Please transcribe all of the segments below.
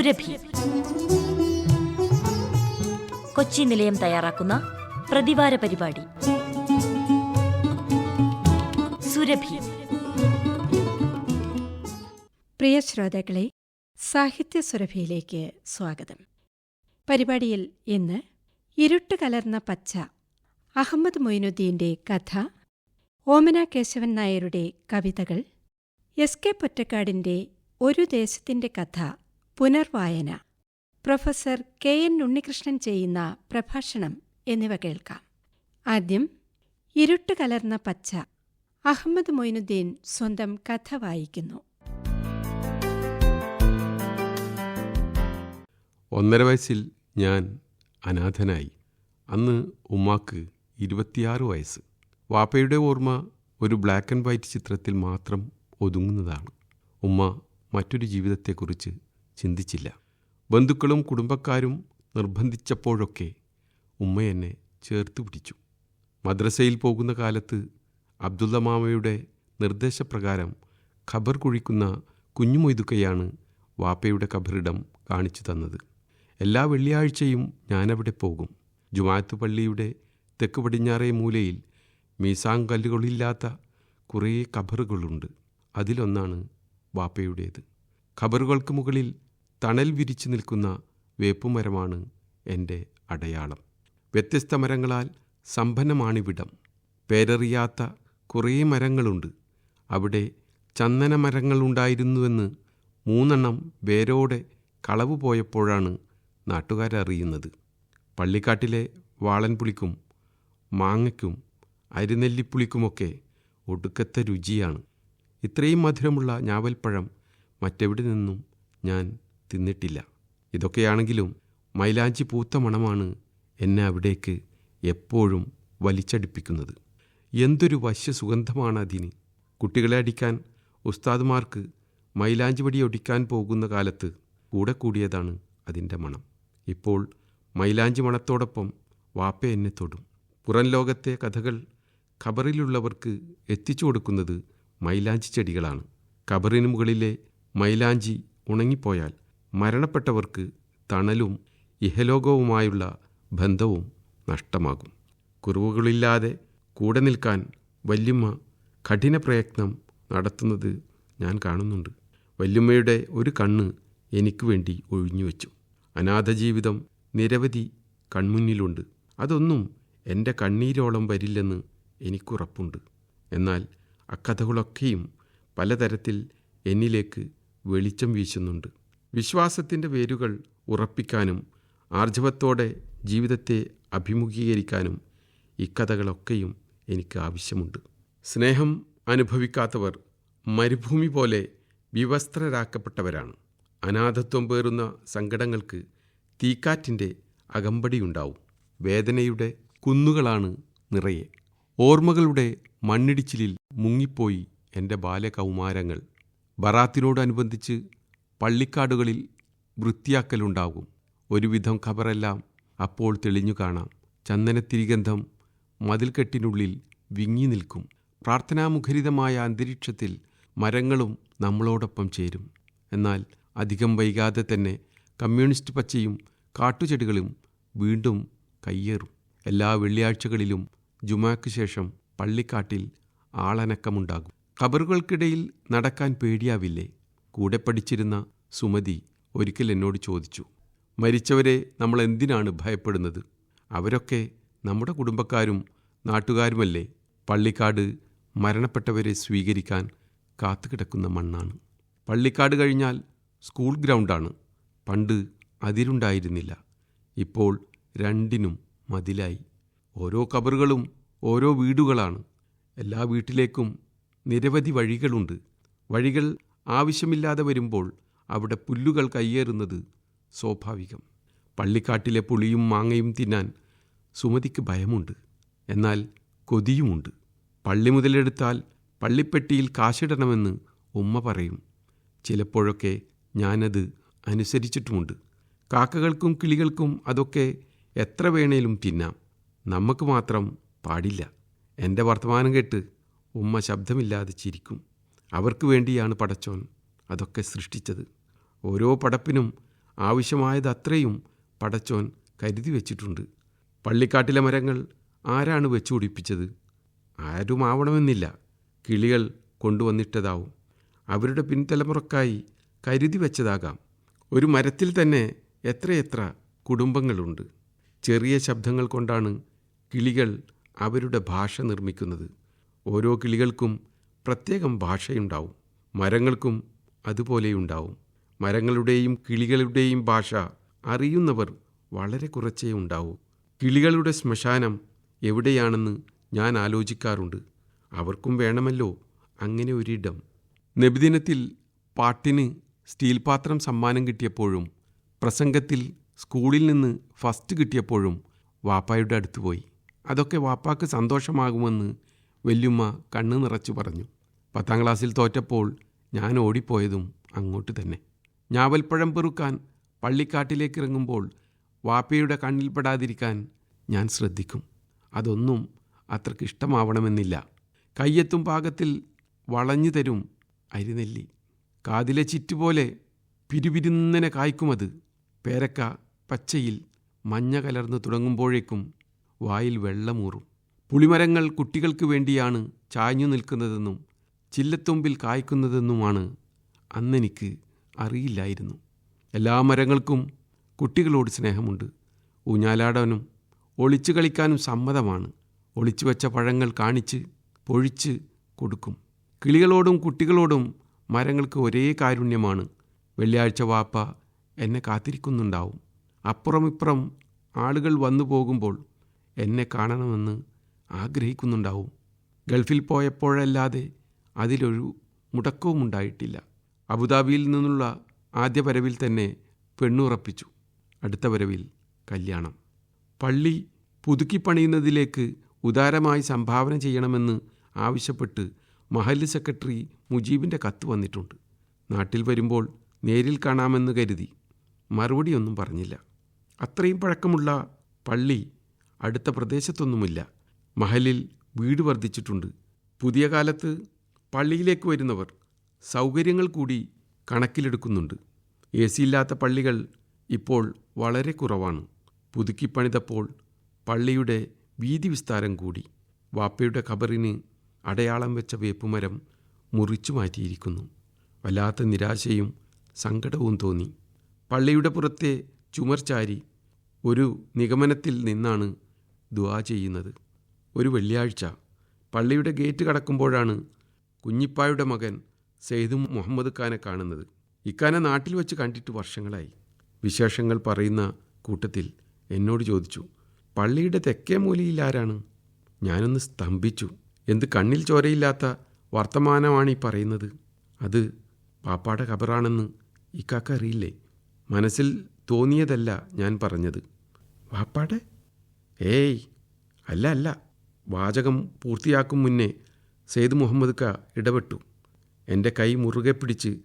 സുരഭി. കൊച്ചി നിലയം തയ്യാറാക്കുന്ന പ്രതിവാര പരിപാടി. സുരഭി. പ്രിയ ശ്രോതാക്കളെ സാഹിത്യ സുരഭിയിലേക്ക് സ്വാഗതം. പരിപാടിയിൽ ഇന്ന് ഇരുട്ട് കലർന്ന പച്ച അഹമ്മദ് മൊയ്നുദ്ദീന്റെ കഥ ഓമന കേശവൻ നായരുടെ കവിതകൾ എസ് കെ പൊറ്റക്കാടിന്റെ ഒരു ദേശത്തിന്റെ കഥ പുനർവായന. പ്രൊഫസർ കെ എൻ ഉണ്ണികൃഷ്ണൻ ചെയ്യുന്ന പ്രഭാഷണം എന്നിവ കേൾക്കാം. ആദ്യം ഇരുട്ട് കലർന്ന പച്ച. അഹമ്മദ് മൊയ്നുദ്ദീൻ സ്വന്തം കഥ വായിക്കുന്നു. ഒന്നര വയസ്സിൽ ഞാൻ അനാഥനായി. അന്ന് ഉമ്മാക്ക് ഇരുപത്തിയാറ് വയസ്സ്. വാപ്പയുടെ ഓർമ്മ ഒരു ബ്ലാക്ക് ആൻഡ് വൈറ്റ് ചിത്രത്തിൽ മാത്രം ഒതുങ്ങുന്നതാണ്. ഉമ്മ മറ്റൊരു ജീവിതത്തെക്കുറിച്ച് ചിന്തിച്ചില്ല. ബന്ധുക്കളും കുടുംബക്കാരും നിർബന്ധിച്ചപ്പോഴൊക്കെ ഉമ്മ എന്നെ ചേർത്ത് പിടിച്ചു. മദ്രസയിൽ പോകുന്ന കാലത്ത് അബ്ദുള്ള മാമയുടെ നിർദ്ദേശപ്രകാരം ഖബർ കുഴിക്കുന്ന കുഞ്ഞുമൊയ്തുക്കയാണ് വാപ്പയുടെ ഖബറിടം കാണിച്ചു തന്നത്. എല്ലാ വെള്ളിയാഴ്ചയും ഞാനവിടെ പോകും. ജുമാഅത്ത് പള്ളിയുടെ തെക്ക് പടിഞ്ഞാറേ മൂലയിൽ മീസാങ്കല്ലുകളില്ലാത്ത കുറേ ഖബറുകളുണ്ട്. അതിലൊന്നാണ് വാപ്പയുടേത്. ഖബറുകൾക്ക് മുകളിൽ തണൽ വിരിച്ചു നിൽക്കുന്ന വേപ്പുമരമാണ് എന്റെ അടയാളം. വ്യത്യസ്ത മരങ്ങളാൽ സമ്പന്നമാണിവിടം. പേരറിയാത്ത കുറേ മരങ്ങളുണ്ട്. അവിടെ ചന്ദന മരങ്ങളുണ്ടായിരുന്നുവെന്ന് മൂന്നെണ്ണം വേരോടെ കളവ് പോയപ്പോഴാണ് നാട്ടുകാരറിയുന്നത് പള്ളിക്കാട്ടിലെ വാളൻപുളിക്കും മാങ്ങയ്ക്കും അരിനെല്ലിപ്പുളിക്കുമൊക്കെ ഒടുക്കത്തെ രുചിയാണ്. ഇത്രയും മധുരമുള്ള ഞാവൽപ്പഴം മറ്റെവിടെ നിന്നും ഞാൻ തിന്നിട്ടില്ല. ഇതൊക്കെയാണെങ്കിലും മൈലാഞ്ചി പൂത്ത മണമാണ് എന്നെ അവിടേക്ക് എപ്പോഴും വലിച്ചടിപ്പിക്കുന്നത്. എന്തൊരു വശ്യ സുഗന്ധമാണ് അതിന്. കുട്ടികളെ അടിക്കാൻ ഉസ്താദുമാർക്ക് മൈലാഞ്ചി വടി ഒടിക്കാൻ പോകുന്ന കാലത്ത് കൂടെ കൂടിയതാണ് അതിന്റെ മണം. ഇപ്പോൾ മൈലാഞ്ചി മണത്തോടൊപ്പം വാപ്പ എന്നെ തൊടും. പുറം ലോകത്തെ കഥകൾ ഖബറിലുള്ളവർക്ക് എത്തിച്ചു കൊടുക്കുന്നത് മൈലാഞ്ചി ചെടികളാണ്. ഖബറിന് മുകളിലെ മൈലാഞ്ചി ഉണങ്ങിപ്പോയാൽ മരണപ്പെട്ടവർക്ക് തണലും ഇഹലോകവുമായുള്ള ബന്ധവും നഷ്ടമാകും. കുറവുകളില്ലാതെ കൂടെ നിൽക്കാൻ വല്യമ്മ കഠിന പ്രയത്നം നടത്തുന്നത് ഞാൻ കാണുന്നുണ്ട്. വല്യമ്മയുടെ ഒരു കണ്ണ് എനിക്ക് വേണ്ടി ഒഴിഞ്ഞുവെച്ചു അനാഥജീവിതം നിരവധി കൺമുന്നിലുണ്ട്. അതൊന്നും എന്റെ കണ്ണീരോളം വരില്ലെന്ന് എനിക്കുറപ്പുണ്ട്. എന്നാൽ അക്കഥകളൊക്കെയും പലതരത്തിൽ എന്നിലേക്ക് വെളിച്ചം വീശുന്നുണ്ട്. വിശ്വാസത്തിന്റെ വേരുകൾ ഉറപ്പിക്കാനും ആർജവത്തോടെ ജീവിതത്തെ അഭിമുഖീകരിക്കാനും ഇക്കഥകളൊക്കെയും എനിക്ക് ആവശ്യമുണ്ട്. സ്നേഹം അനുഭവിക്കാത്തവർ മരുഭൂമി പോലെ വിവസ്ത്രരാക്കപ്പെട്ടവരാണ്. അനാഥത്വം പേറുന്ന സങ്കടങ്ങൾക്ക് തീക്കാറ്റിന്റെ അകമ്പടിയുണ്ടാവും. വേദനയുടെ കുന്നുകളാണ് നിറയെ. ഓർമ്മകളുടെ മണ്ണിടിച്ചിലിൽ മുങ്ങിപ്പോയി എന്റെ ബാലകൗമാരങ്ങൾ. ബറാത്തിനോടനുബന്ധിച്ച് പള്ളിക്കാടുകളിൽ വൃത്തിയാക്കലുണ്ടാകും. ഒരുവിധം ഖബറെല്ലാം അപ്പോൾ തെളിഞ്ഞു കാണാം. ചന്ദനത്തിരിഗന്ധം മതിൽക്കെട്ടിനുള്ളിൽ വിങ്ങി നിൽക്കും. പ്രാർത്ഥനാമുഖരിതമായ അന്തരീക്ഷത്തിൽ മരങ്ങളും നമ്മളോടൊപ്പം ചേരും. എന്നാൽ അധികം വൈകാതെ തന്നെ കമ്മ്യൂണിസ്റ്റ് പച്ചയും കാട്ടുചെടികളും വീണ്ടും കയ്യേറും. എല്ലാ വെള്ളിയാഴ്ചകളിലും ജുമാക്ക് ശേഷം പള്ളിക്കാട്ടിൽ ആളനക്കമുണ്ടാകും. ഖബറുകൾക്കിടയിൽ നടക്കാൻ പേടിയാവില്ലേ? കൂടെ പഠിച്ചിരുന്ന സുമതി ഒരിക്കൽ എന്നോട് ചോദിച്ചു മരിച്ചവരെ നമ്മൾ എന്തിനാണ് ഭയപ്പെടുന്നത്? അവരൊക്കെ നമ്മുടെ കുടുംബക്കാരും നാട്ടുകാരുമല്ലേ? പള്ളിക്കാട് മരണപ്പെട്ടവരെ സ്വീകരിക്കാൻ കാത്തുകിടക്കുന്ന മണ്ണാണ്. പള്ളിക്കാട് കഴിഞ്ഞാൽ സ്കൂൾ ഗ്രൗണ്ടാണ്. പണ്ട് അതിരുണ്ടായിരുന്നില്ല. ഇപ്പോൾ രണ്ടിനും മതിലായി. ഓരോ കബറുകളും ഓരോ വീടുകളാണ്. എല്ലാ വീട്ടിലേക്കും നിരവധി വഴികളുണ്ട്. വഴികൾ ആവശ്യമില്ലാതെ വരുമ്പോൾ അവിടെ പുല്ലുകൾ കയ്യേറുന്നത് സ്വാഭാവികം. പള്ളിക്കാട്ടിലെ പുളിയും മാങ്ങയും തിന്നാൻ സുമതിക്ക് ഭയമുണ്ട്. എന്നാൽ കൊതിയുമുണ്ട്. പള്ളി മുതലെടുത്താൽ പള്ളിപ്പെട്ടിയിൽ കാശിടണമെന്ന് ഉമ്മ പറയും. ചിലപ്പോഴൊക്കെ ഞാനത് അനുസരിച്ചിട്ടുമുണ്ട്. കാക്കകൾക്കും കിളികൾക്കും അതൊക്കെ എത്ര വേണേലും തിന്നാം. നമുക്ക് മാത്രം പാടില്ല. എന്റെ വർത്തമാനം കേട്ട് ഉമ്മ ശബ്ദമില്ലാതെ ചിരിക്കും. അവർക്ക് വേണ്ടിയാണ് പടച്ചോൻ അതൊക്കെ സൃഷ്ടിച്ചത്. ഓരോ പടപ്പിനും ആവശ്യമായതത്രയും പടച്ചോൻ കരുതി വച്ചിട്ടുണ്ട്. പള്ളിക്കാട്ടിലെ മരങ്ങൾ ആരാണ് വെച്ചുപിടിപ്പിച്ചത് ആരുമാവണമെന്നില്ല. കിളികൾ കൊണ്ടുവന്നിട്ടതാവും. അവരുടെ പിൻതലമുറക്കായി കരുതി വെച്ചതാകാം. ഒരു മരത്തിൽ തന്നെ എത്രയെത്ര കുടുംബങ്ങളുണ്ട്. ചെറിയ ശബ്ദങ്ങൾ കൊണ്ടാണ് കിളികൾ അവരുടെ ഭാഷ നിർമ്മിക്കുന്നത്. ഓരോ കിളികൾക്കും പ്രത്യേകം ഭാഷയുണ്ടാവും. മരങ്ങൾക്കും അതുപോലെയുണ്ടാവും. മരങ്ങളുടെയും കിളികളുടെയും ഭാഷ അറിയുന്നവർ വളരെ കുറച്ചേ ഉണ്ടാവൂ. കിളികളുടെ ശ്മശാനം എവിടെയാണെന്ന് ഞാൻ ആലോചിക്കാറുണ്ട്. അവർക്കും വേണമല്ലോ അങ്ങനെ ഒരിടം. നബിദിനത്തിൽ പാട്ടിന് സ്റ്റീൽ പാത്രം സമ്മാനം കിട്ടിയപ്പോഴും പ്രസംഗത്തിൽ സ്കൂളിൽ നിന്ന് ഫസ്റ്റ് കിട്ടിയപ്പോഴും വാപ്പായുടെ അടുത്ത് പോയി. അതൊക്കെ വാപ്പാക്ക് സന്തോഷമാകുമെന്ന് വല്യുമ്മ കണ്ണു നിറച്ചു പറഞ്ഞു. പത്താം ക്ലാസ്സിൽ തോറ്റപ്പോൾ ഞാൻ ഓടിപ്പോയതും അങ്ങോട്ട് തന്നെ. ഞാവൽപ്പഴം പെറുക്കാൻ പള്ളിക്കാട്ടിലേക്ക് ഇറങ്ങുമ്പോൾ വാപ്പയുടെ കണ്ണിൽപ്പെടാതിരിക്കാൻ ഞാൻ ശ്രദ്ധിക്കും. അതൊന്നും അത്രയ്ക്ക് ഇഷ്ടമാവണമെന്നില്ല. കയ്യെത്തും പാകത്തിൽ വളഞ്ഞു തരും അരിനെല്ലി. കാതിലെ ചിറ്റുപോലെ പിരുപിരുന്നനെ കായ്ക്കുമത്. പേരക്ക പച്ചയിൽ മഞ്ഞ കലർന്ന് തുടങ്ങുമ്പോഴേക്കും വായിൽ വെള്ളമൂറും. പുളിമരങ്ങൾ കുട്ടികൾക്ക് വേണ്ടിയാണ് ചാഞ്ഞു നിൽക്കുന്നതെന്നും ചില്ലത്തുമ്പിൽ കായ്ക്കുന്നതെന്നുമാണ് അന്നെനിക്ക് അറിയില്ലായിരുന്നു. എല്ലാ മരങ്ങൾക്കും കുട്ടികളോട് സ്നേഹമുണ്ട്. ഊഞ്ഞാലാടാനും ഒളിച്ചു കളിക്കാനും സമ്മതമാണ്. ഒളിച്ചു വെച്ച പഴങ്ങൾ കാണിച്ച് പൊഴിച്ച് കൊടുക്കും. കിളികളോടും കുട്ടികളോടും മരങ്ങൾക്ക് ഒരേ കാരുണ്യമാണ്. വെള്ളിയാഴ്ച വാപ്പ എന്നെ കാത്തിരിക്കുന്നുണ്ടാവും. അപ്പുറമിപ്പുറം ആളുകൾ വന്നു പോകുമ്പോൾ എന്നെ കാണണമെന്ന് ആഗ്രഹിക്കുന്നുണ്ടാവും. ഗൾഫിൽ പോയപ്പോഴല്ലാതെ അതിലൊരു മുടക്കവും ഉണ്ടായിട്ടില്ല അബുദാബിയിൽ നിന്നുള്ള ആദ്യ വരവിൽ തന്നെ പെണ്ണുറപ്പിച്ചു. അടുത്ത വരവിൽ കല്യാണം. പള്ളി പുതുക്കിപ്പണിയുന്നതിലേക്ക് ഉദാരമായി സംഭാവന ചെയ്യണമെന്ന് ആവശ്യപ്പെട്ട് മഹല്ല് സെക്രട്ടറി മുജീബിന്റെ കത്ത് വന്നിട്ടുണ്ട്. നാട്ടിൽ വരുമ്പോൾ നേരിൽ കാണാമെന്ന് കരുതി മറുപടിയൊന്നും പറഞ്ഞില്ല. അത്രയും പഴക്കമുള്ള പള്ളി അടുത്ത പ്രദേശത്തൊന്നുമില്ല. മഹലിൽ വീട് വർദ്ധിച്ചിട്ടുണ്ട്. പുതിയ കാലത്ത് പള്ളിയിലേക്ക് വരുന്നവർ സൗകര്യങ്ങൾ കൂടി കണക്കിലെടുക്കുന്നുണ്ട്. എ സി ഇല്ലാത്ത പള്ളികൾ ഇപ്പോൾ വളരെ കുറവാണ്. പുതുക്കിപ്പണിതപ്പോൾ പള്ളിയുടെ വീതി വിസ്താരം കൂടി. വാപ്പയുടെ ഖബറിന് അടയാളം വെച്ച വേപ്പുമരം മുറിച്ചു മാറ്റിയിരിക്കുന്നു. വല്ലാത്ത നിരാശയും സങ്കടവും തോന്നി. പള്ളിയുടെ പുറത്തെ ചുമർചാരി ഒരു നിഗമനത്തിൽ നിന്നാണ് ദുവാ ചെയ്യുന്നത്. ഒരു വെള്ളിയാഴ്ച പള്ളിയുടെ ഗേറ്റ് കടക്കുമ്പോഴാണ് കുഞ്ഞിപ്പായുടെ മകൻ സെയ്ദ് മുഹമ്മദ് ഖാനെ കാണുന്നത്. ഇക്കാനെ നാട്ടിൽ വെച്ച് കണ്ടിട്ട് വർഷങ്ങളായി. വിശേഷങ്ങൾ പറയുന്ന കൂട്ടത്തിൽ എന്നോട് ചോദിച്ചു പള്ളിയുടെ തെക്കേ മൂലയിൽ ആരാണ്? ഞാനൊന്ന് സ്തംഭിച്ചു. എന്ത് കണ്ണിൽ ചോരയില്ലാത്ത വർത്തമാനമാണ് ഈ പറയുന്നത്? അത് പാപ്പാടെ ഖബറാണെന്ന് ഇക്കാക്ക അറിയില്ലേ? മനസ്സിൽ തോന്നിയതല്ല ഞാൻ പറഞ്ഞത്. വാപ്പാടെ? ഏയ് അല്ല അല്ല. വാചകം പൂർത്തിയാക്കും മുന്നേ സെയ്ദ് മുഹമ്മദ് ക ഇടപെട്ടു. എന്റെ കൈ മുറുകെ പിടിച്ച്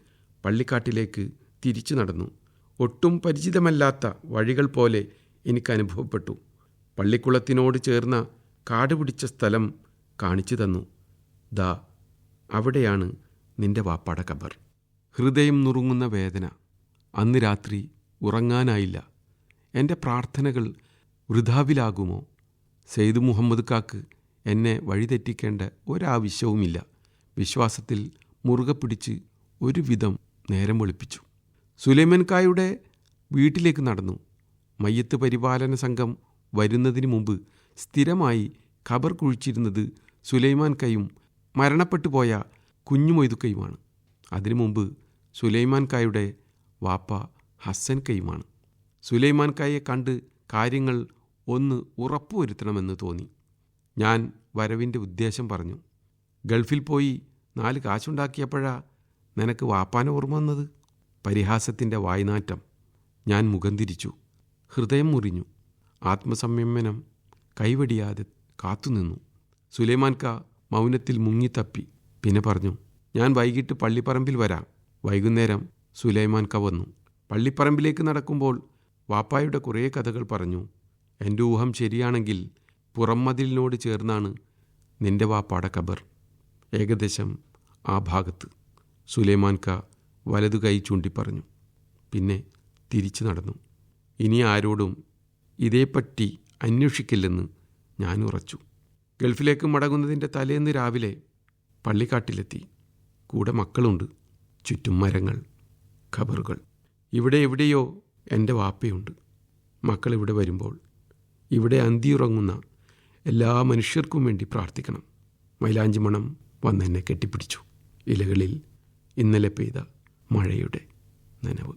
പള്ളിക്കാട്ടിലേക്ക് തിരിച്ചു നടന്നു. ഒട്ടും പരിചിതമല്ലാത്ത വഴികൾ പോലെ എനിക്ക് അനുഭവപ്പെട്ടു. പള്ളിക്കുളത്തിനോട് ചേർന്ന കാട് പിടിച്ച സ്ഥലം കാണിച്ചു തന്നു. ദാ അവിടെയാണ് നിന്റെ വാപ്പാട കബർ ഹൃദയം നുറുങ്ങുന്ന വേദന. അന്ന് രാത്രി ഉറങ്ങാനായില്ല. എന്റെ പ്രാർത്ഥനകൾ വൃഥാവിലാകുമോ? സെയ്ദ് മുഹമ്മദ് കാക്ക് എന്നെ വഴിതെറ്റിക്കേണ്ട ഒരാവശ്യവുമില്ല. വിശ്വാസത്തിൽ മുറുകെ പിടിച്ച് ഒരുവിധം നേരം വെളുപ്പിച്ചു. സുലൈമൻകായുടെ വീട്ടിലേക്ക് നടന്നു. മയ്യത്ത് പരിപാലന സംഘം വരുന്നതിന് മുമ്പ് സ്ഥിരമായി ഖബർ കുഴിച്ചിരുന്നത് സുലൈമാൻ കൈയും മരണപ്പെട്ടു പോയ കുഞ്ഞുമൊയ്തുക്കയുമാണ് അതിനു മുമ്പ് സുലൈമാൻ കായുടെ വാപ്പ ഹസ്സൻ കൈയുമാണ്. സുലൈമാൻ കായെ കണ്ട് കാര്യങ്ങൾ ഒന്ന് ഉറപ്പുവരുത്തണമെന്ന് തോന്നി. ഞാൻ വരവിന്റെ ഉദ്ദേശം പറഞ്ഞു. ഗൾഫിൽ പോയി നാല് കാശുണ്ടാക്കിയപ്പോഴാ നിനക്ക് വാപ്പാന ഓർമ്മ വന്നത്? പരിഹാസത്തിന്റെ വായ്നാറ്റം. ഞാൻ മുഖം തിരിച്ചു. ഹൃദയം മുറിഞ്ഞു. ആത്മസംയമനം കൈവടിയാതെ കാത്തുനിന്നു. സുലൈമാൻ ക മൗനത്തിൽ മുങ്ങിത്തപ്പി. പിന്നെ പറഞ്ഞു ഞാൻ വൈകിട്ട് പള്ളിപ്പറമ്പിൽ വരാം. വൈകുന്നേരം സുലൈമാൻ ക വന്നു. പള്ളിപ്പറമ്പിലേക്ക് നടക്കുമ്പോൾ വാപ്പായുടെ കുറേ കഥകൾ പറഞ്ഞു. എന്റെ ഊഹം ശരിയാണെങ്കിൽ പുറംമതിലിനോട് ചേർന്നാണ് നിന്റെ വാപ്പാടെ കബർ. ഏകദേശം ആ ഭാഗത്ത് സുലൈമാൻ ക വലതു കൈ ചൂണ്ടിപ്പറഞ്ഞു പിന്നെ തിരിച്ചു നടന്നു. ഇനി ആരോടും ഇതേപ്പറ്റി അന്വേഷിക്കില്ലെന്ന് ഞാൻ ഉറച്ചു. ഗൾഫിലേക്ക് മടങ്ങുന്നതിന്റെ തലേന്ന് രാവിലെ പള്ളിക്കാട്ടിലെത്തി. കൂടെ മക്കളുണ്ട്. ചുറ്റും മരങ്ങൾ ഖബറുകൾ ഇവിടെ എവിടെയോ എന്റെ വാപ്പയുണ്ട്. മക്കൾ ഇവിടെ വരുമ്പോൾ ഇവിടെ അന്തിയുറങ്ങുന്ന എല്ലാ മനുഷ്യർക്കും വേണ്ടി പ്രാർത്ഥിക്കണം. മൈലാഞ്ചി മണം വന്നെന്നെ കെട്ടിപ്പിടിച്ചു. ഇലകളിൽ ഇന്നലെ പെയ്ത മഴയുടെ നനവ്.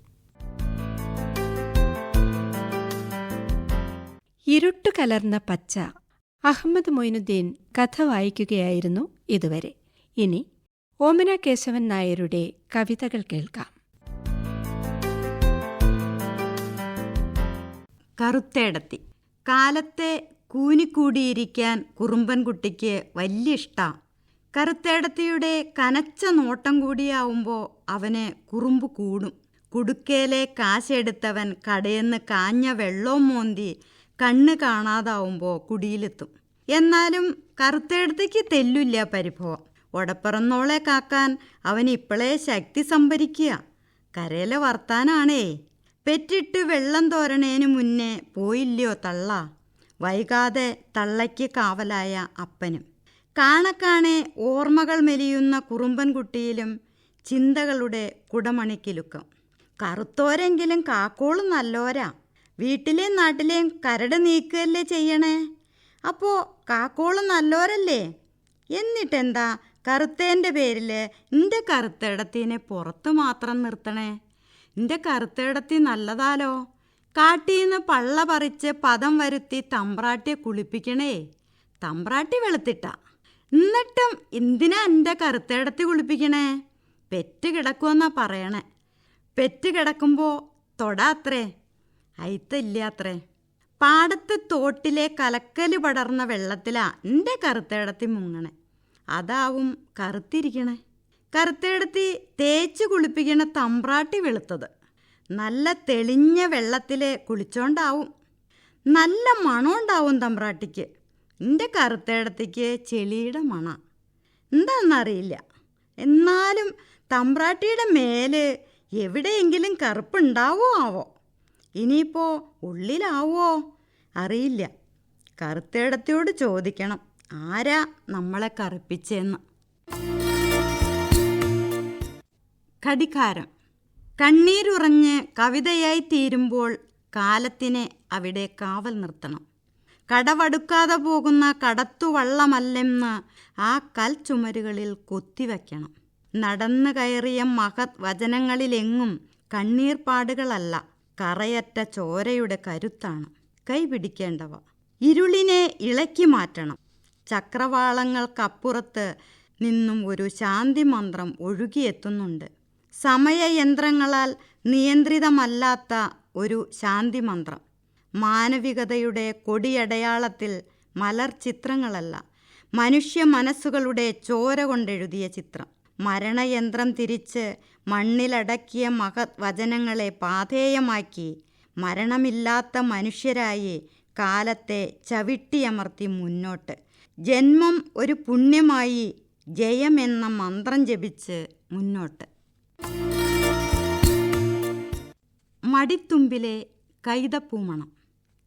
ഇരുട്ടു കലർന്ന പച്ച അഹമ്മദ് മൊയ്നുദ്ദീൻ കഥ വായിക്കുകയായിരുന്നു ഇതുവരെ. ഇനി ഓമന കേശവൻ നായരുടെ കവിതകൾ കേൾക്കാം. കറുത്തേടത്തി. കാലത്തെ കൂനിക്കൂടിയിരിക്കാൻ കുറുമ്പൻകുട്ടിക്ക് വലിയ ഇഷ്ടാ. കറുത്തേടത്തിയുടെ കനച്ച നോട്ടം കൂടിയാവുമ്പോൾ അവന് കുറുമ്പ് കൂടും. കുടുക്കയിലെ കാശെടുത്തവൻ കടയെന്ന് കാഞ്ഞ വെള്ളവും മോന്തി കണ്ണ് കാണാതാവുമ്പോൾ കുടിയിലെത്തും. എന്നാലും കറുത്തേടത്തേക്ക് തെല്ലില്ല പരിഭവം. ഒടപ്പിറന്നോളെ കാക്കാൻ അവൻ ഇപ്പോഴേ ശക്തി സംഭരിക്കുക. കരയിലെ വർത്താനാണേ. പെറ്റിട്ട് വെള്ളം തോരണേന് മുന്നേ പോയില്ലയോ തള്ള. വൈകാതെ തള്ളയ്ക്ക് കാവലായ അപ്പനും. കാണക്കാണെ ഓർമ്മകൾ മെലിയുന്ന കുറുമ്പൻകുട്ടിയിലും ചിന്തകളുടെ കുടമണിക്കിലുക്കം. കറുത്തോരെങ്കിലും കാക്കോളും നല്ലോരാ. വീട്ടിലെയും നാട്ടിലെയും കരട് നീക്കുകയല്ലേ ചെയ്യണേ? അപ്പോൾ കാക്കോളും നല്ലോരല്ലേ? എന്നിട്ടെന്താ കറുത്തേന്റെ പേരിൽ എന്റെ കറുത്തേടത്തിനെ പുറത്ത് മാത്രം നിർത്തണേ? എന്റെ കറുത്തേടത്തി നല്ലതാലോ? കാട്ടീന്ന് പള്ള പറിച്ച് പദം വരുത്തി തമ്പ്രാട്ടിയെ കുളിപ്പിക്കണേ. തമ്പ്രാട്ടി വെളുത്തിട്ട. എന്നിട്ടും എന്തിനാ എന്റെ കറുത്തേടത്തി കുളിപ്പിക്കണേ? പെറ്റ് കിടക്കുമെന്നാ പറയണേ. പെറ്റ് കിടക്കുമ്പോൾ തൊടാത്രേ അയിത്തില്ലാത്രേ. പാടത്ത് തോട്ടിലെ കലക്കൽ പടർന്ന വെള്ളത്തിലാ എന്റെ കറുത്തേടത്തി മുങ്ങണേ. അതാവും കറുത്തിരിക്കണേ. കറുത്തേടത്തി തേച്ച് കുളിപ്പിക്കണ തമ്പ്രാട്ടി വെളുത്തത്. നല്ല തെളിഞ്ഞ വെള്ളത്തിൽ കുളിച്ചോണ്ടാവും. നല്ല മണമുണ്ടാവും തമ്പ്രാട്ടിക്ക്. എന്റെ കറുത്തേടത്തേക്ക് ചെളിയുടെ മണ. എന്താണെന്നറിയില്ല എന്നാലും തമ്പ്രാട്ടിയുടെ മേൽ എവിടെയെങ്കിലും കറുപ്പുണ്ടാവോ ആവോ? ഇനിയിപ്പോൾ ഉള്ളിലാവോ? അറിയില്ല. കറുത്തേടത്തോട് ചോദിക്കണം. ആരാ നമ്മളെ കറുപ്പിച്ചെന്ന്. ഘടികാരം. കണ്ണീരുറഞ്ഞ് കവിതയായി തീരുമ്പോൾ കാലത്തിനെ അവിടെ കാവൽ നിർത്തണം. കടവടുക്കാതെ പോകുന്ന കടത്തുവള്ളമല്ലെന്ന് ആ കൽച്ചുമരുകളിൽ കൊത്തിവെക്കണം നടന്നു കയറിയ മഹത് വചനങ്ങളിലെങ്ങും കണ്ണീർപ്പാടുകളല്ല കറയറ്റ ചോരയുടെ കരുത്താണ്. കൈപിടിക്കേണ്ടവ ഇരുളിനെ ഇളക്കി മാറ്റണം. ചക്രവാളങ്ങൾക്കപ്പുറത്ത് നിന്നും ഒരു ശാന്തി മന്ത്രം ഒഴുകിയെത്തുന്നുണ്ട്. സമയയന്ത്രങ്ങളാൽ നിയന്ത്രിതമല്ലാത്ത ഒരു ശാന്തിമന്ത്രം. മാനവികതയുടെ കൊടിയടയാളത്തിൽ മലർ ചിത്രങ്ങളല്ല മനുഷ്യ മനസ്സുകളുടെ ചോര കൊണ്ടെഴുതിയ ചിത്രം. മരണയന്ത്രം തിരിച്ച് മണ്ണിലടക്കിയ മഹത് വചനങ്ങളെ പാധേയമാക്കി മരണമില്ലാത്ത മനുഷ്യരായി കാലത്തെ ചവിട്ടിയമർത്തി മുന്നോട്ട്. ജന്മം ഒരു പുണ്യമായി ജയമെന്ന മന്ത്രം ജപിച്ച് മുന്നോട്ട്. മടിത്തുമ്പിലെ കൈതപ്പൂമണം.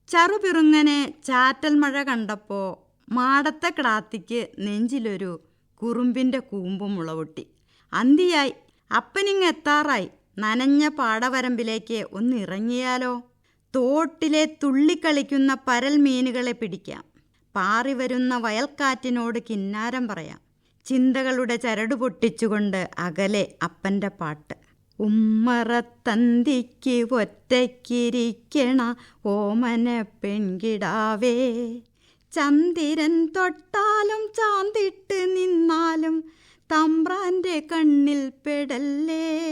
ചറുപിറുങ്ങനെ ചാറ്റൽ മഴ കണ്ടപ്പോൾ മാടത്തെ ക്ലാത്തിക്ക് നെഞ്ചിലൊരു കുറുമ്പിന്റെ കൂമ്പും മുളവൊട്ടി. അന്തിയായി അപ്പനിങ് എത്താറായി. നനഞ്ഞ പാടവരമ്പിലേക്ക് ഒന്ന് ഇറങ്ങിയാലോ? തോട്ടിലെ തുള്ളിക്കളിക്കുന്ന പരൽ മീനുകളെ പിടിക്കാം. പാറി വരുന്ന വയൽക്കാറ്റിനോട് കിന്നാരം പറയാം. ചിന്തകളുടെ ചരട് പൊട്ടിച്ചുകൊണ്ട് അകലെ അപ്പന്റെ പാട്ട്. ഉമ്മറത്തന്തിക്ക് ഒറ്റയ്ക്കിരിക്കണ ഓമന പെൺകിടാവേ. ചന്ദിരൻ തൊട്ടാലും ചാന്തിട്ട് നിന്നാലും തമ്പ്രാന്റെ കണ്ണിൽ പെടല്ലേ.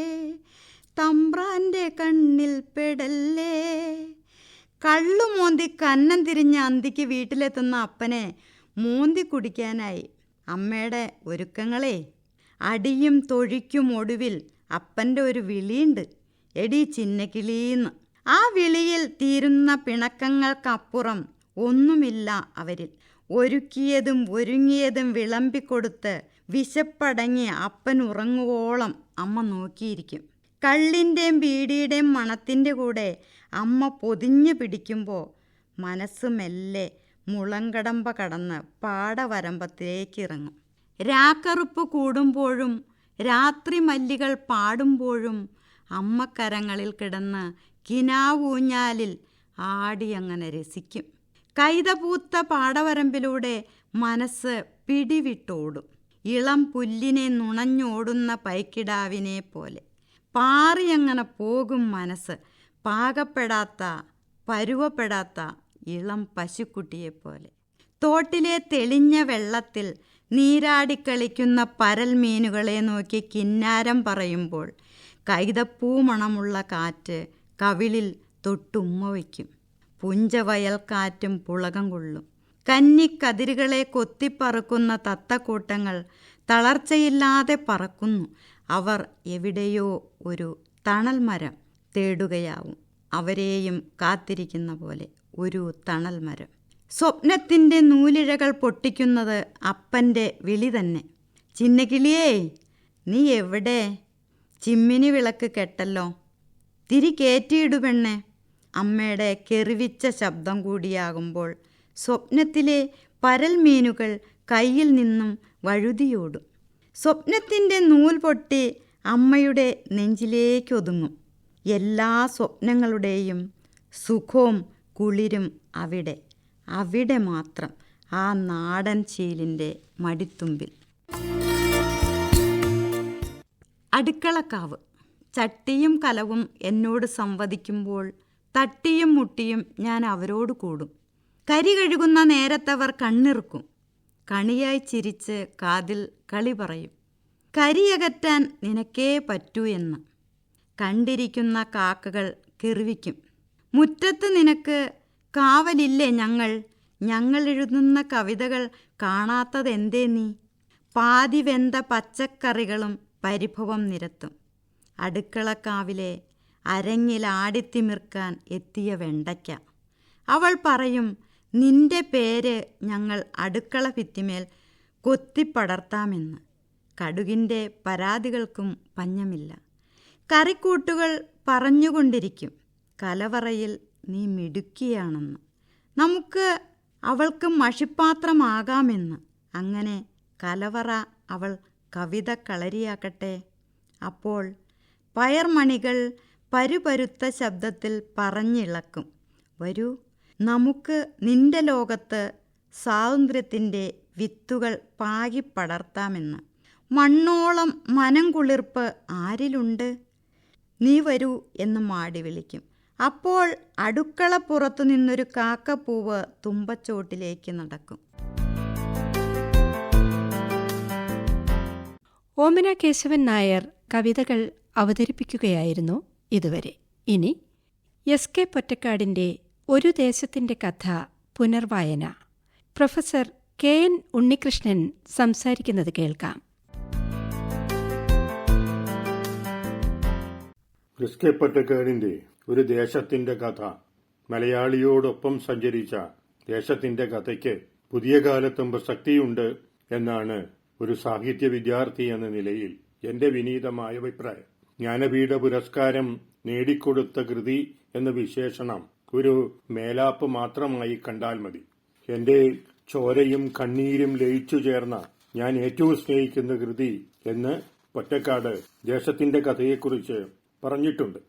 തമ്പ്രാന്റെ കണ്ണിൽ പെടല്ലേ. കള്ളു മോന്തി കന്നം തിരിഞ്ഞ അന്തിക്ക് വീട്ടിലെത്തുന്ന അപ്പനെ മോന്തി കുടിക്കാനായി അമ്മയുടെ ഒരുക്കങ്ങളെ. അടിയും തൊഴിക്കും ഒടുവിൽ അപ്പന്റെ ഒരു വിളിയുണ്ട്. എടി ചിന്നക്കിളീന്ന് ആ വിളിയിൽ തീരുന്ന പിണക്കങ്ങൾക്കപ്പുറം ഒന്നുമില്ല അവരിൽ. ഒരുക്കിയതും ഒരുങ്ങിയതും വിളമ്പിക്കൊടുത്ത് വിശപ്പടങ്ങി അപ്പൻ ഉറങ്ങുവോളം അമ്മ നോക്കിയിരിക്കും. കള്ളിന്റെയും ബീഡിയുടെയും മണത്തിന്റെ കൂടെ അമ്മ പൊതിഞ്ഞു പിടിക്കുമ്പോൾ മനസ്സ് മെല്ലെ മുളങ്കടമ്പ കടന്ന് പാടവരമ്പത്തിലേക്ക് ഇറങ്ങും രാക്കറുപ്പ് കൂടുമ്പോഴും രാത്രി മല്ലികൾ പാടുമ്പോഴും അമ്മക്കരങ്ങളിൽ കിടന്ന് കിനാവൂഞ്ഞാലിൽ ആടിയങ്ങനെ രസിക്കും. കൈതപൂത്ത പാടവരമ്പിലൂടെ മനസ്സ് പിടിവിട്ടോടും. ഇളം പുല്ലിനെ നുണഞ്ഞോടുന്ന പൈക്കിടാവിനെ പോലെ. പാറിയങ്ങനെ പോകും മനസ്സ്. പാകപ്പെടാത്ത പരുവപ്പെടാത്ത ഇളം പശുക്കുട്ടിയെപ്പോലെ. തോട്ടിലെ തെളിഞ്ഞ വെള്ളത്തിൽ നീരാടിക്കളിക്കുന്ന പരൽ മീനുകളെ നോക്കി കിന്നാരം പറയുമ്പോൾ കൈതപ്പൂ മണമുള്ള കാറ്റ് കവിളിൽ തൊട്ടുമ്മ വയ്ക്കും. പുഞ്ചവയൽക്കാറ്റും പുളകം കൊള്ളും. കന്നിക്കതിരുകളെ കൊത്തിപ്പറക്കുന്ന തത്തക്കൂട്ടങ്ങൾ തളർച്ചയില്ലാതെ പറക്കുന്നു. അവർ എവിടെയോ ഒരു തണൽ മരം തേടുകയാവും. അവരെയും കാത്തിരിക്കുന്ന പോലെ. ഒരു തണൽ മരം. സ്വപ്നത്തിന്റെ നൂലിഴകൾ പൊട്ടിക്കുന്നത് അപ്പന്റെ വിളി തന്നെ. ചിന്നകിളിയേ നീ എവിടെ? ചിമ്മിനി വിളക്ക് കെട്ടല്ലോ. തിരി കയറ്റിയിടു പെണ്ണെ. അമ്മയുടെ കെറിവിച്ച ശബ്ദം കൂടിയാകുമ്പോൾ സ്വപ്നത്തിലെ പരൽ മീനുകൾ കയ്യിൽ നിന്നും വഴുതിയോടും. സ്വപ്നത്തിന്റെ നൂൽ പൊട്ടി അമ്മയുടെ നെഞ്ചിലേക്കൊതുങ്ങും എല്ലാ സ്വപ്നങ്ങളുടെയും സുഖവും കുളിരും അവിടെ. അവിടെ മാത്രം ആ നാടൻ ചീലിന്റെ മടിത്തുമ്പിൽ. അടുക്കളക്കാവ്. ചട്ടിയും കലവും എന്നോട് സംവദിക്കുമ്പോൾ തട്ടിയും മുട്ടിയും ഞാൻ അവരോട് കൂടും. കരി കഴുകുന്ന നേരത്തവർ കണ്ണിറുക്കും. കണിയായി ചിരിച്ച് കാതിൽ കളി പറയും. കരിയകറ്റാൻ നിനക്കേ പറ്റൂ എന്ന്. കണ്ടിരിക്കുന്ന കാക്കകൾ കെറിവിക്കും. മുറ്റത്ത് നിനക്ക് കാവലില്ലേ ഞങ്ങൾ? ഞങ്ങൾ എഴുതുന്ന കവിതകൾ കാണാത്തതെന്തേ നീ? പാതി വെന്ത പച്ചക്കറികളും പരിഭവം നിരത്തും. അടുക്കളക്കാവിലെ അരങ്ങിൽ ആടിത്തിമിർക്കാൻ എത്തിയ വെണ്ടയ്ക്ക. അവൾ പറയും നിന്റെ പേര് ഞങ്ങൾ അടുക്കള ഭിത്തിമേൽ കൊത്തിപ്പടർത്താമെന്ന്. കടുകിന്റെ പരാതികൾക്കും പഞ്ഞമില്ല. കറിക്കൂട്ടുകൾ പറഞ്ഞുകൊണ്ടിരിക്കും. കലവറയിൽ നീ മിടുക്കിയാണെന്ന്. നമുക്ക് അവൾക്ക് മഷിപ്പാത്രമാകാമെന്ന്. അങ്ങനെ കലവറ അവൾ കവിത കളരിയാക്കട്ടെ. അപ്പോൾ പയർമണികൾ പരുപരുത്ത ശബ്ദത്തിൽ പറഞ്ഞിളക്കും. വരൂ നമുക്ക് നിന്റെ ലോകത്ത് സ്വാതന്ത്ര്യത്തിന്റെ വിത്തുകൾ പാകി പാകിപ്പടർത്താമെന്ന്. മണ്ണോളം മനം കുളിർപ്പ് ആരിലുണ്ട്? നീ വരൂ എന്ന് മാടി വിളിക്കും. അപ്പോൾ അടുക്കളപ്പുറത്തു നിന്നൊരു കാക്കപ്പൂവ് തുമ്പച്ചോട്ടിലേക്ക് നടക്കും. ഓമന കേശവൻ നായർ കവിതകൾ അവതരിപ്പിക്കുകയായിരുന്നു ഇതുവരെ. ഇനി എസ് കെ പൊറ്റക്കാടിന്റെ ഒരു ദേശത്തിന്റെ കഥ പുനർവായന. പ്രൊഫസർ കെ എൻ ഉണ്ണികൃഷ്ണൻ സംസാരിക്കുന്നത് കേൾക്കാം. എസ് കെ പൊറ്റക്കാടിന്റെ ഒരു ദേശത്തിന്റെ കഥ. മലയാളിയോടൊപ്പം സഞ്ചരിച്ച ദേശത്തിന്റെ കഥയ്ക്ക് പുതിയ കാലത്തും പ്രസക്തിയുണ്ട് എന്നാണ് ഒരു സാഹിത്യ വിദ്യാർത്ഥി എന്ന നിലയിൽ എന്റെ വിനീതമായ അഭിപ്രായം. ജ്ഞാനപീഠ പുരസ്കാരം നേടിക്കൊടുത്ത കൃതി എന്ന വിശേഷണം ഒരു മേലാപ്പ് മാത്രമായി കണ്ടാൽ മതി. എന്റെ ചോരയും കണ്ണീരും ലയിച്ചു ചേർന്ന ഞാൻ ഏറ്റവും സ്നേഹിക്കുന്ന കൃതി എന്ന് പൊറ്റക്കാട് ദേശത്തിന്റെ കഥയെക്കുറിച്ച് പറഞ്ഞിട്ടുണ്ട്.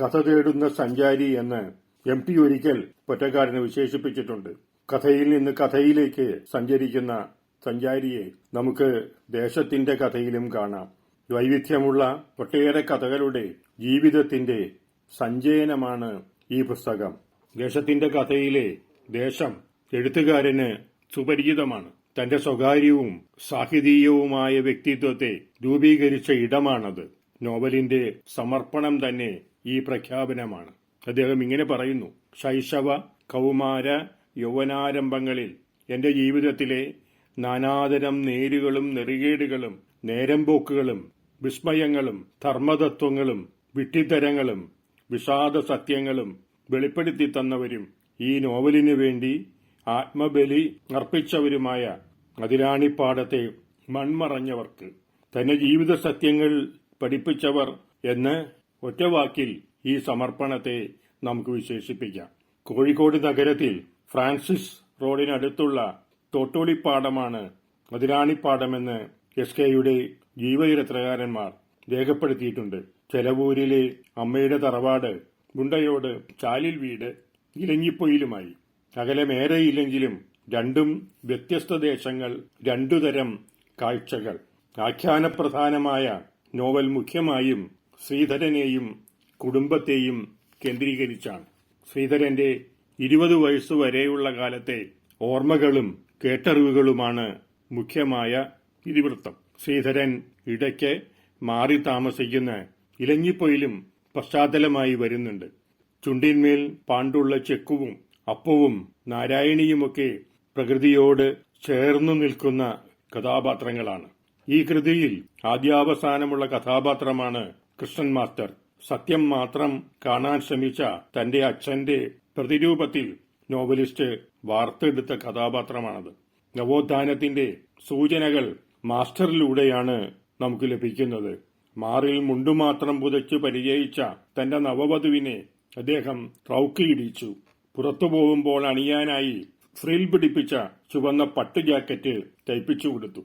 കഥ തേടുന്ന സഞ്ചാരി എന്ന് എം ടി ഒരിക്കൽ ഒറ്റക്കാരനെ വിശേഷിപ്പിച്ചിട്ടുണ്ട്. കഥയിൽ നിന്ന് കഥയിലേക്ക് സഞ്ചരിക്കുന്ന സഞ്ചാരിയെ നമുക്ക് ദേശത്തിന്റെ കഥയിലും കാണാം. വൈവിധ്യമുള്ള ഒട്ടേറെ കഥകളുടെ ജീവിതത്തിന്റെ സഞ്ചയനമാണ് ഈ പുസ്തകം. ദേശത്തിന്റെ കഥയിലെ ദേശം എഴുത്തുകാരന് സുപരിചിതമാണ്. തന്റെ സ്വകാര്യവും സാഹിതീയവുമായ വ്യക്തിത്വത്തെ രൂപീകരിച്ച ഇടമാണത്. നോവലിന്റെ സമർപ്പണം തന്നെ ഈ പ്രഖ്യാപനമാണ്. അദ്ദേഹം ഇങ്ങനെ പറയുന്നു ശൈശവ കൗമാര യൗവനാരംഭങ്ങളിൽ എന്റെ ജീവിതത്തിലെ നാനാതരം നേരുകളും നെറികേടുകളും നേരമ്പോക്കുകളും വിസ്മയങ്ങളും ധർമ്മതത്വങ്ങളും വിട്ടിത്തരങ്ങളും വിഷാദ സത്യങ്ങളും വെളിപ്പെടുത്തി തന്നവരും ഈ നോവലിനു വേണ്ടി ആത്മബലി അർപ്പിച്ചവരുമായ അതിരാണിപ്പാടത്തെ മൺമറഞ്ഞവർക്ക് തന്നെ ജീവിത സത്യങ്ങൾ പഠിപ്പിച്ചവർ എന്ന് ഒറ്റവാക്കിൽ ഈ സമർപ്പണത്തെ നമുക്ക് വിശേഷിപ്പിക്കാം. കോഴിക്കോട് നഗരത്തിൽ ഫ്രാൻസിസ് റോഡിനടുത്തുള്ള തോട്ടോളിപ്പാടമാണ് മതിരാണിപ്പാടമെന്ന് എസ് കെയുടെ ജീവചരിത്രകാരന്മാർ രേഖപ്പെടുത്തിയിട്ടുണ്ട്. ചെലവൂരിലെ അമ്മയുടെ തറവാട് ഗുണ്ടയോട് ചാലിൽ വീട് ഇലഞ്ഞിപ്പൊയിലുമായി. അകലമേറെയില്ലെങ്കിലും രണ്ടും വ്യത്യസ്ത ദേശങ്ങൾ രണ്ടുതരം കാഴ്ചകൾ. ആഖ്യാനപ്രധാനമായ നോവൽ മുഖ്യമായും ശ്രീധരനെയും കുടുംബത്തെയും കേന്ദ്രീകരിച്ചാണ്. ശ്രീധരന്റെ ഇരുപത് വയസ്സുവരെയുള്ള കാലത്തെ ഓർമ്മകളും കേട്ടറിവുകളുമാണ് മുഖ്യമായ ഇതിവൃത്തം. ശ്രീധരൻ ഇടയ്ക്ക് മാറി താമസിക്കുന്ന ഇലഞ്ഞിപ്പൊയിലും പശ്ചാത്തലമായി വരുന്നുണ്ട്. ചുണ്ടിന്മേൽ പാണ്ടുള്ള ചെക്കുവും അപ്പവും നാരായണിയുമൊക്കെ പ്രകൃതിയോട് ചേർന്നു നിൽക്കുന്ന കഥാപാത്രങ്ങളാണ്. ഈ കൃതിയിൽ ആദ്യാവസാനമുള്ള കഥാപാത്രമാണ് കൃഷ്ണൻ മാസ്റ്റർ സത്യം മാത്രം കാണാൻ ശ്രമിച്ച തന്റെ അച്ഛന്റെ പ്രതിരൂപത്തിൽ നോവലിസ്റ്റ് വാർത്തെടുത്ത കഥാപാത്രമാണത്. നവോത്ഥാനത്തിന്റെ സൂചനകൾ മാസ്റ്ററിലൂടെയാണ് നമുക്ക് ലഭിക്കുന്നത്. മാറിൽ മുണ്ടുമാത്രം പുതച്ചു പരിചയിച്ച തന്റെ നവവധുവിനെ അദ്ദേഹം ട്രൗക്കിയിടിച്ചു പുറത്തു പോകുമ്പോൾ അണിയാനായി ഫ്രിൽ പിടിപ്പിച്ച ചുവന്ന പട്ട് ജാക്കറ്റ് തയ്പ്പിച്ചു കൊടുത്തു.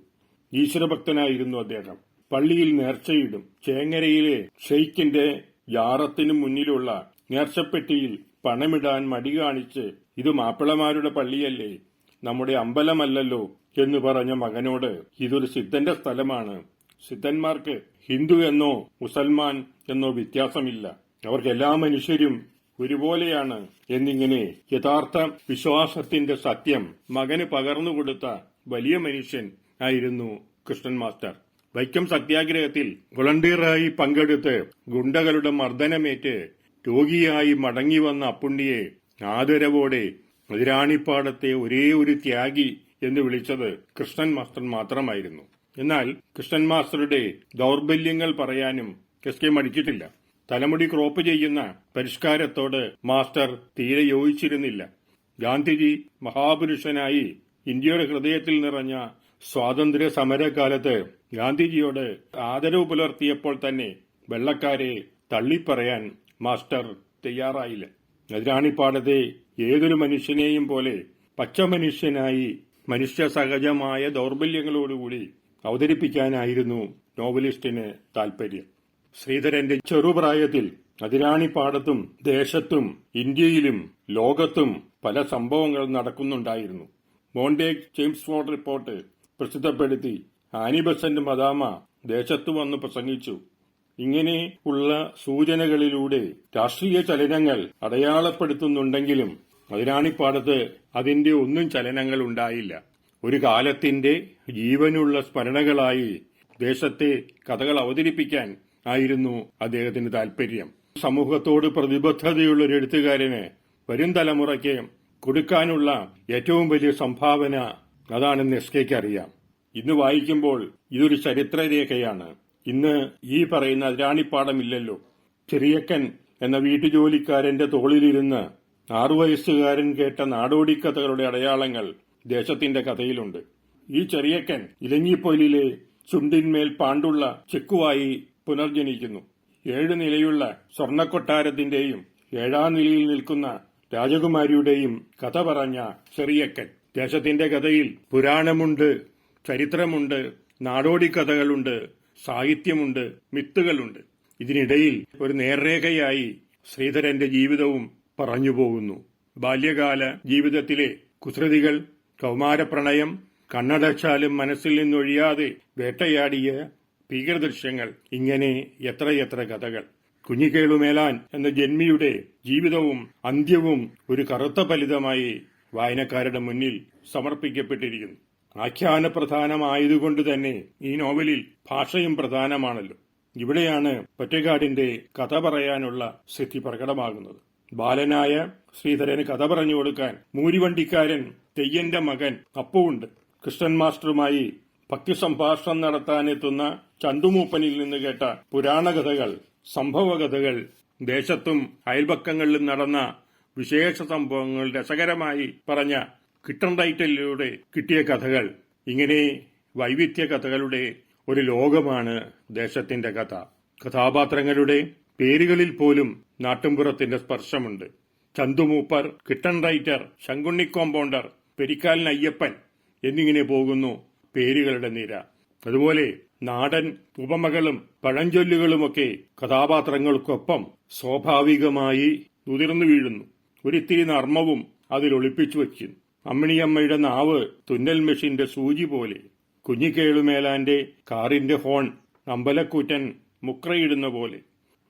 ഈശ്വരഭക്തനായിരുന്നു അദ്ദേഹം. പള്ളിയിൽ നേർച്ചയിടും. ചേങ്ങരയിലെ ഷെയ്ക്കിന്റെ യാറത്തിനു മുന്നിലുള്ള നേർച്ചപ്പെട്ടിയിൽ പണമിടാൻ മടി കാണിച്ച് ഇത് മാപ്പിളമാരുടെ പള്ളിയല്ലേ നമ്മുടെ അമ്പലമല്ലല്ലോ എന്ന് പറഞ്ഞ മകനോട് ഇതൊരു സിദ്ധന്റെ സ്ഥലമാണ്. സിദ്ധന്മാർക്ക് ഹിന്ദു എന്നോ മുസൽമാൻ എന്നോ വ്യത്യാസമില്ല. അവർക്ക് എല്ലാ മനുഷ്യരും ഒരുപോലെയാണ് എന്നിങ്ങനെ യഥാർത്ഥ വിശ്വാസത്തിന്റെ സത്യം മകന് പകർന്നുകൊടുത്ത വലിയ മനുഷ്യൻ ആയിരുന്നു കൃഷ്ണൻ മാസ്റ്റർ. വൈക്കം സത്യാഗ്രഹത്തിൽ വോളണ്ടിയറായി പങ്കെടുത്ത് ഗുണ്ടകളുടെ മർദ്ദനമേറ്റ് രോഗിയായി മടങ്ങി വന്ന അപ്പുണ്ണിയെ ആദരവോടെ അതിരാണിപ്പാടത്തെ ഒരേ ഒരു ത്യാഗി എന്ന് വിളിച്ചത് കൃഷ്ണൻ മാസ്റ്റർ മാത്രമായിരുന്നു. എന്നാൽ കൃഷ്ണൻ മാസ്റ്ററുടെ ദൗർബല്യങ്ങൾ പറയാനും എസ് കെ മടിച്ചിട്ടില്ല. തലമുടി ക്രോപ്പ് ചെയ്യുന്ന പരിഷ്കാരത്തോട് മാസ്റ്റർ തീരെ യോജിച്ചിരുന്നില്ല. ഗാന്ധിജി മഹാപുരുഷനായി ഇന്ത്യയുടെ ഹൃദയത്തിൽ നിറഞ്ഞ സ്വാതന്ത്ര്യ സമരകാലത്ത് ഗാന്ധിജിയോട് ആദരവ് പുലർത്തിയപ്പോൾ തന്നെ വെള്ളക്കാരെ തള്ളിപ്പറയാൻ മാസ്റ്റർ തയ്യാറായില്ല. എതിരാണിപ്പാടത്തെ ഏതൊരു മനുഷ്യനെയും പോലെ പച്ച മനുഷ്യനായി മനുഷ്യ സഹജമായ ദൗർബല്യങ്ങളോടുകൂടി അവതരിപ്പിക്കാനായിരുന്നു നോവലിസ്റ്റിന് താൽപര്യം. ശ്രീധരന്റെ ചെറുപ്രായത്തിൽ അതിരാണിപ്പാടത്തും ദേശത്തും ഇന്ത്യയിലും ലോകത്തും പല സംഭവങ്ങൾ നടക്കുന്നുണ്ടായിരുന്നു. മോണ്ടേക് ജെയിംസ് ഫോർഡ് റിപ്പോർട്ട് പ്രസിദ്ധപ്പെടുത്തി. ആനിബസന്റെ മദാമ ദേശത്തു വന്ന് പ്രസംഗിച്ചു. ഇങ്ങനെ ഉള്ള സൂചനകളിലൂടെ രാഷ്ട്രീയ ചലനങ്ങൾ അടയാളപ്പെടുത്തുന്നുണ്ടെങ്കിലും അതിനാണിപ്പാടത്ത് അതിന്റെ ഒന്നും ചലനങ്ങൾ ഉണ്ടായില്ല. ഒരു കാലത്തിന്റെ ജീവനുള്ള സ്മരണകളായി ദേശത്തെ കഥകൾ അവതരിപ്പിക്കാൻ ആയിരുന്നു അദ്ദേഹത്തിന് താൽപര്യം. സമൂഹത്തോട് പ്രതിബദ്ധതയുള്ള ഒരു എഴുത്തുകാരന് വരും തലമുറയ്ക്ക് കൊടുക്കാനുള്ള ഏറ്റവും വലിയ സംഭാവന അതാണെന്ന് എസ് കെക്ക് അറിയാം. ഇന്ന് വായിക്കുമ്പോൾ ഇതൊരു ചരിത്രരേഖയാണ്. ഇന്ന് ഈ പറയുന്ന അതിരാണിപ്പാടമില്ലല്ലോ. ചെറിയക്കൻ എന്ന വീട്ടുജോലിക്കാരന്റെ തോളിലിരുന്ന് ആറു വയസ്സുകാരൻ കേട്ട നാടോടിക്കഥകളുടെ അടയാളങ്ങൾ ദേശത്തിന്റെ കഥയിലുണ്ട്. ഈ ചെറിയക്കൻ ഇലഞ്ഞിപ്പൊലിലെ ചുണ്ടിന്മേൽ പാണ്ടുള്ള ചെക്കുവായി പുനർജനിക്കുന്നു. ഏഴു നിലയുള്ള സ്വർണക്കൊട്ടാരത്തിന്റെയും ഏഴാം നിലയിൽ നിൽക്കുന്ന രാജകുമാരിയുടെയും കഥ പറഞ്ഞ ചെറിയക്കൻ. ദേശത്തിന്റെ കഥയിൽ പുരാണമുണ്ട് ചരിത്രമുണ്ട് നാടോടി കഥകളുണ്ട് സാഹിത്യമുണ്ട് മിത്തുകളുണ്ട്. ഇതിനിടയിൽ ഒരു നേർരേഖയായി ശ്രീധരന്റെ ജീവിതവും പറഞ്ഞുപോകുന്നു. ബാല്യകാല ജീവിതത്തിലെ കുസൃതികൾ കൗമാരപ്രണയം കണ്ണടച്ചാലും മനസ്സിൽ നിന്നൊഴിയാതെ വേട്ടയാടിയ ഭീകരദൃശ്യങ്ങൾ ഇങ്ങനെ എത്രയെത്ര കഥകൾ. കുഞ്ഞിക്കേളുമേലാൻ എന്ന ജന്മിയുടെ ജീവിതവും അന്ത്യവും ഒരു കറുത്ത ഫലിതമായി വായനക്കാരുടെ മുന്നിൽ സമർപ്പിക്കപ്പെട്ടിരിക്കുന്നു. ആഖ്യാന പ്രധാനമായതുകൊണ്ട് തന്നെ ഈ നോവലിൽ ഭാഷയും പ്രധാനമാണല്ലോ. ഇവിടെയാണ് പൊറ്റക്കാടിന്റെ കഥ പറയാനുള്ള സ്ഥിതി പ്രകടമാകുന്നത്. ബാലനായ ശ്രീധരന് കഥ പറഞ്ഞു കൊടുക്കാൻ മൂരിവണ്ടിക്കാരൻ തെയ്യന്റെ മകൻ അപ്പുവുണ്ട്. കൃഷ്ണൻ മാസ്റ്ററുമായി ഭക്തി സംഭാഷണം നടത്താനെത്തുന്ന ചന്തുമൂപ്പനിൽ നിന്ന് കേട്ട പുരാണകഥകൾ സംഭവകഥകൾ ദേശത്തും അയൽപക്കങ്ങളിലും നടന്ന വിശേഷ സംഭവങ്ങൾ രസകരമായി പറഞ്ഞ കിട്ടൺ ടൈറ്റലിലൂടെ കിട്ടിയ കഥകൾ. ഇങ്ങനെ വൈവിധ്യ കഥകളുടെ ഒരു ലോകമാണ് ദേശത്തിന്റെ കഥ. കഥാപാത്രങ്ങളുടെ പേരുകളിൽ പോലും നാട്ടുംപുറത്തിന്റെ സ്പർശമുണ്ട്. ചന്തുമൂപ്പർ കിട്ടൺ റൈറ്റർ ശങ്കുണ്ണി കോമ്പൗണ്ടർ പെരിക്കാലൻ അയ്യപ്പൻ എന്നിങ്ങനെ പോകുന്നു പേരുകളുടെ നിര. അതുപോലെ നാടൻ ഉപമകളും പഴഞ്ചൊല്ലുകളുമൊക്കെ കഥാപാത്രങ്ങൾക്കൊപ്പം സ്വാഭാവികമായി ഉതിർന്നു വീഴുന്നു. ഒരിത്തിരി നർമ്മവും അതിൽ ഒളിപ്പിച്ചു വയ്ക്കുന്നു അമ്മിണിയമ്മയുടെ നാവ് തുന്നൽ മെഷീന്റെ സൂചി പോലെ. കുഞ്ഞിക്കേളുമേലാന്റെ കാറിന്റെ ഹോൺ അമ്പലക്കൂറ്റൻ മുക്രയിടുന്ന പോലെ.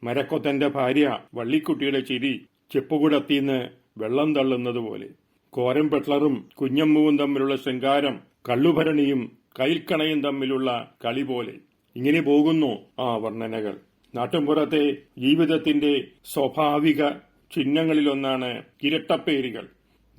മരക്കൊത്തന്റെ ഭാര്യ വള്ളിക്കുട്ടിയുടെ ചിരി ചെപ്പുകുടത്തിന്ന് വെള്ളം തള്ളുന്നത് പോലെ. കോരം പെട്ലറും കുഞ്ഞമ്മുവും തമ്മിലുള്ള ശൃംഗാരം കള്ളുഭരണിയും കൈൽക്കണയും തമ്മിലുള്ള കളി പോലെ. ഇങ്ങനെ പോകുന്നു ആ വർണനകൾ. നാട്ടുംപുറത്തെ ജീവിതത്തിന്റെ സ്വാഭാവിക ചിഹ്നങ്ങളിലൊന്നാണ് ഇരട്ടപ്പേരുകൾ.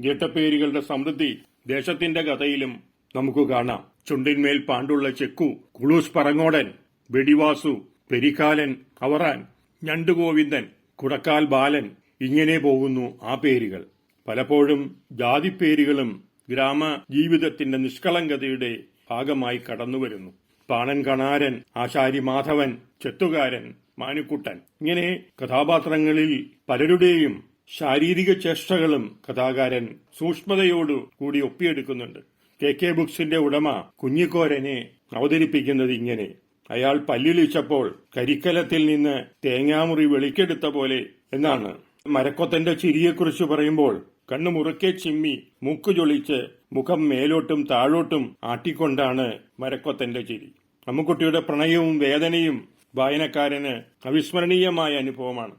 ഇരട്ടപ്പേരുകളുടെ സമൃദ്ധി ദേശത്തിന്റെ കഥയിലും നമുക്ക് കാണാം. ചുണ്ടിന്മേൽ പാണ്ടുള്ള ചെക്കു കുളൂസ് പറങ്ങോടൻ വെടിവാസു പെരിക്കാലൻ അവറാൻ ഞണ്ടുഗോവിന്ദൻ കുടക്കാൽ ബാലൻ ഇങ്ങനെ പോകുന്നു ആ പേരുകൾ. പലപ്പോഴും ജാതിപ്പേരുകളും ഗ്രാമ ജീവിതത്തിന്റെ നിഷ്കളങ്കതയുടെ ഭാഗമായി കടന്നുവരുന്നു. പാണൻ കണാരൻ ആശാരി മാധവൻ ചെത്തുകാരൻ മാനുക്കുട്ടൻ. ഇങ്ങനെ കഥാപാത്രങ്ങളിൽ പലരുടെയും ശാരീരിക ചേഷ്ടകളും കഥാകാരൻ സൂക്ഷ്മതയോടു കൂടി ഒപ്പിയെടുക്കുന്നുണ്ട്. കെ കെ ബുക്സിന്റെ ഉടമ കുഞ്ഞിക്കോരനെ അവതരിപ്പിക്കുന്നത് ഇങ്ങനെ. അയാൾ പല്ലിളിച്ചപ്പോൾ കരിക്കലത്തിൽ നിന്ന് തേങ്ങാമുറി വെളിക്കെടുത്ത പോലെ എന്നാണ്. മരക്കൊത്തന്റെ ചിരിയെക്കുറിച്ച് പറയുമ്പോൾ കണ്ണു മുറുക്കെ ചിമ്മി മൂക്കു ചൊളിച്ച് മുഖം മേലോട്ടും താഴോട്ടും ആട്ടിക്കൊണ്ടാണ് മരക്കൊത്തന്റെ ചിരി. അമ്മുക്കുട്ടിയുടെ പ്രണയവും വേദനയും വായനക്കാരന് അവിസ്മരണീയമായ അനുഭവമാണ്.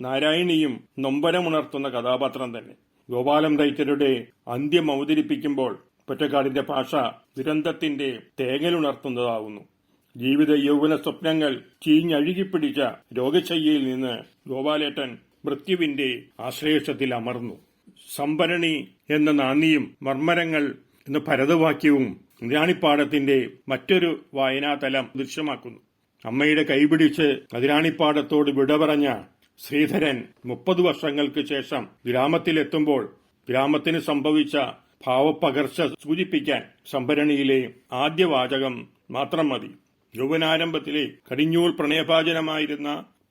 നാരായണിയും നൊമ്പരമുണർത്തുന്ന കഥാപാത്രം തന്നെ. ഗോപാലം ദൈത്യരുടെ അന്ത്യം അവതരിപ്പിക്കുമ്പോൾ പൊറ്റക്കാടിന്റെ ഭാഷ ദുരന്തത്തിന്റെ തേങ്ങലുണർത്തുന്നതാവുന്നു. ജീവിത യൗവന സ്വപ്നങ്ങൾ ചീഞ്ഞഴുകിപ്പിടിച്ച രോഗശയ്യയിൽ നിന്ന് ഗോപാലേട്ടൻ മൃത്യുവിന്റെ ആശ്രയത്തിൽ അമർന്നു. സംഭരണി എന്ന നാന്ദിയും മർമ്മരങ്ങൾ എന്ന ഭരതവാക്യവും അതിരാണിപ്പാടത്തിന്റെ മറ്റൊരു വായനാതലം ദൃശ്യമാക്കുന്നു. അമ്മയുടെ കൈപിടിച്ച് അതിരാണിപ്പാടത്തോട് വിട പറഞ്ഞ ശ്രീധരൻ മുപ്പത് വർഷങ്ങൾക്ക് ശേഷം ഗ്രാമത്തിലെത്തുമ്പോൾ ഗ്രാമത്തിന് സംഭവിച്ച ഭാവപ്പകർച്ച സൂചിപ്പിക്കാൻ സംഭരണിയിലെ ആദ്യ വാചകം മാത്രം മതി. യൗവനാരംഭത്തിലെ കടിഞ്ഞൂൽ പ്രണയഭാചനമായിരുന്ന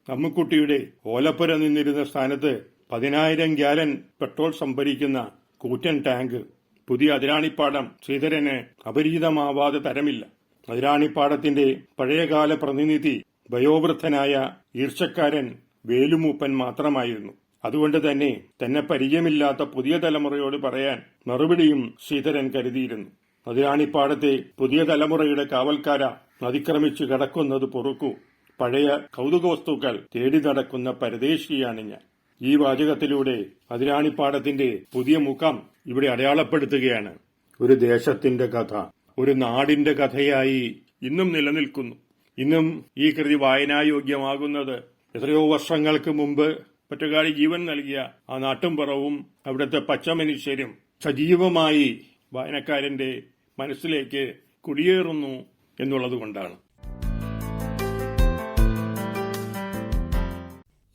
അമ്മുക്കുട്ടിയുടെ ഓലപ്പുര നിന്നിരുന്ന സ്ഥാനത്ത് പതിനായിരം ഗ്യാലൻ പെട്രോൾ സംഭരിക്കുന്ന കൂറ്റൻ ടാങ്ക് പുതിയ അതിരാണിപ്പാടം ശ്രീധരന് അപരിചിതമാവാതെ തരമില്ല. അതിരാണിപ്പാടത്തിന്റെ പഴയകാല പ്രതിനിധി വയോവൃദ്ധനായ ഈർച്ചക്കാരൻ വേലുമൂപ്പൻ മാത്രമായിരുന്നു. അതുകൊണ്ട് തന്നെ തന്നെ പരിചയമില്ലാത്ത പുതിയ തലമുറയോട് പറയാൻ മറുപടിയും ശ്രീധരൻ കരുതിയിരുന്നു. അതിരാണിപ്പാടത്തെ പുതിയ തലമുറയുടെ കാവൽക്കാര അതിക്രമിച്ചു കടക്കുന്നത് പൊറുക്കൂ. പഴയ കൗതുക വസ്തുക്കൾ തേടി നടക്കുന്ന പരദേശിയാണ് ഞാൻ. ഈ വാചകത്തിലൂടെ അതിരാണിപ്പാടത്തിന്റെ പുതിയ മുഖം ഇവിടെ അടയാളപ്പെടുത്തുകയാണ്. ഒരു ദേശത്തിന്റെ കഥ ഒരു നാടിന്റെ കഥയായി ഇന്നും നിലനിൽക്കുന്നു. ഇന്നും ഈ കൃതി വായനായോഗ്യമാകുന്നത് എത്രയോ വർഷങ്ങൾക്ക് മുമ്പ് ഒറ്റക്കാടി ജീവൻ നൽകിയ ആ നാട്ടുംപുറവും അവിടുത്തെ പച്ചമനുഷ്യരും സജീവമായി വായനക്കാരന്റെ മനസ്സിലേക്ക് കുടിയേറുന്നു എന്നുള്ളതുകൊണ്ടാണ്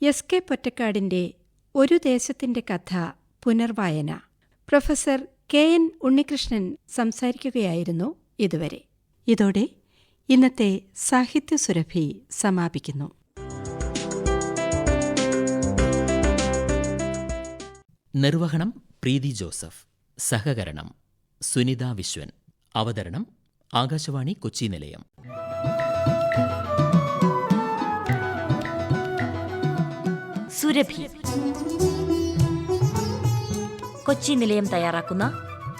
എസ് കെ പൊറ്റക്കാടിന്റെ ഒരു ദേശത്തിന്റെ കഥ പുനർവായന. പ്രൊഫസർ കെ എൻ ഉണ്ണികൃഷ്ണൻ സംസാരിക്കുകയായിരുന്നു ഇതുവരെ. ഇതോടെ ഇന്നത്തെ സാഹിത്യ സുരഭി സമാപിക്കുന്നു. നിർവഹണം പ്രീതി ജോസഫ്. സഹകരണം സുനിത വിശ്വൻ. അവതരണം ആകാശവാണി കൊച്ചി നിലയം. സുരഭി. കൊച്ചി നിലയം തയ്യാറാക്കുന്ന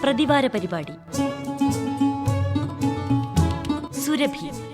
പ്രതിവാര പരിപാടി. സുരഭി.